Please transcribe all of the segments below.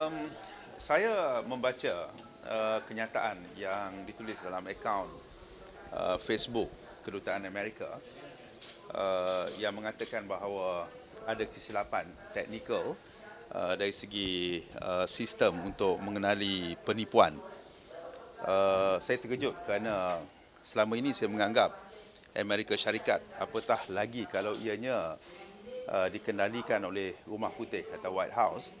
Um, saya membaca uh, kenyataan yang ditulis dalam akaun uh, Facebook Kedutaan Amerika uh, yang mengatakan bahawa ada kesilapan teknikal uh, dari segi uh, sistem untuk mengenali penipuan. Uh, saya terkejut kerana selama ini saya menganggap Amerika Syarikat apatah lagi kalau ianya uh, dikendalikan oleh Rumah Putih atau White House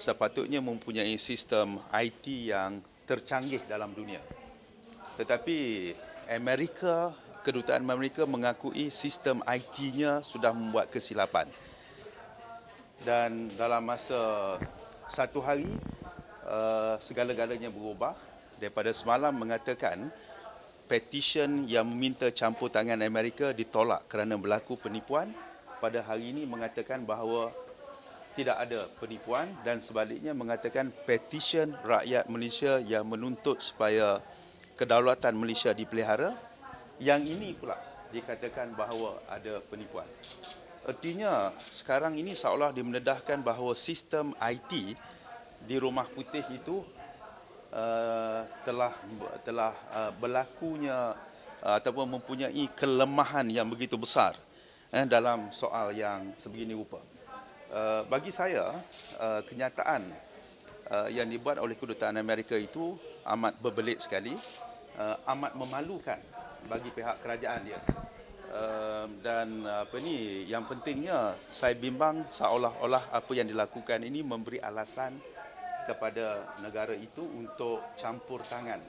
sepatutnya mempunyai sistem IT yang tercanggih dalam dunia. Tetapi Amerika, kedutaan Amerika mengakui sistem IT-nya sudah membuat kesilapan. Dan dalam masa satu hari, uh, segala-galanya berubah. Daripada semalam mengatakan petition yang meminta campur tangan Amerika ditolak kerana berlaku penipuan. Pada hari ini mengatakan bahawa tidak ada penipuan dan sebaliknya mengatakan petition rakyat Malaysia yang menuntut supaya kedaulatan Malaysia dipelihara yang ini pula dikatakan bahawa ada penipuan. Artinya sekarang ini seolah dimendedahkan bahawa sistem IT di Rumah Putih itu uh, telah telah uh, berlakunya uh, ataupun mempunyai kelemahan yang begitu besar eh, dalam soal yang sebegini rupa. Uh, bagi saya uh, kenyataan uh, yang dibuat oleh kedutaan Amerika itu amat berbelit sekali uh, amat memalukan bagi pihak kerajaan dia. Uh, dan apa ni yang pentingnya saya bimbang seolah-olah apa yang dilakukan ini memberi alasan kepada negara itu untuk campur tangan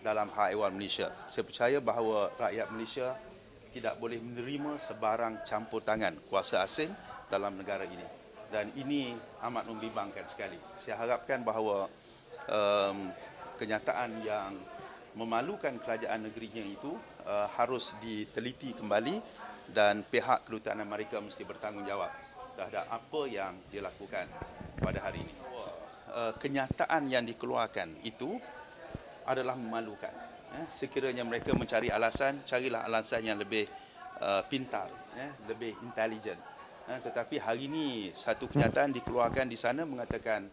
dalam hak ehwal Malaysia. Saya percaya bahawa rakyat Malaysia tidak boleh menerima sebarang campur tangan kuasa asing dalam negara ini dan ini amat membimbangkan sekali. Saya harapkan bahawa um, kenyataan yang memalukan kerajaan negerinya itu uh, harus diteliti kembali dan pihak kedutaan Amerika mesti bertanggungjawab terhadap apa yang dilakukan pada hari ini. Uh, kenyataan yang dikeluarkan itu adalah memalukan. Eh, sekiranya mereka mencari alasan, carilah alasan yang lebih uh, pintar, eh, lebih intelijen. Ha, tetapi hari ini satu kenyataan dikeluarkan di sana mengatakan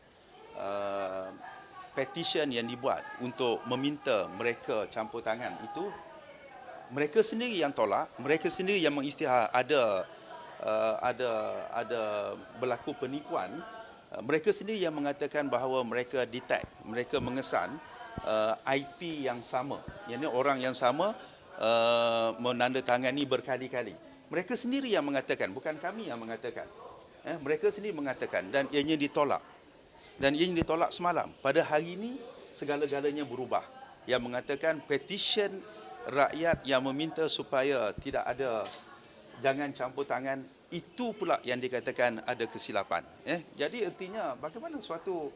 uh, petition yang dibuat untuk meminta mereka campur tangan itu mereka sendiri yang tolak, mereka sendiri yang mengistihar ada uh, ada ada berlaku penipuan, uh, mereka sendiri yang mengatakan bahawa mereka detect, mereka mengesan uh, IP yang sama, yakni orang yang sama uh, menandatangani berkali-kali. Mereka sendiri yang mengatakan, bukan kami yang mengatakan. Eh, mereka sendiri mengatakan dan ianya ditolak. Dan ianya ditolak semalam. Pada hari ini, segala-galanya berubah. Yang mengatakan petition rakyat yang meminta supaya tidak ada jangan campur tangan, itu pula yang dikatakan ada kesilapan. Eh, jadi artinya bagaimana suatu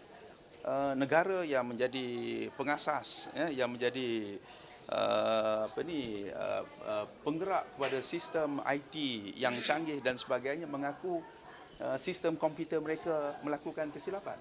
uh, negara yang menjadi pengasas, eh, yang menjadi uh, apa ni uh, uh, penggerak kepada sistem IT yang canggih dan sebagainya mengaku uh, sistem komputer mereka melakukan kesilapan.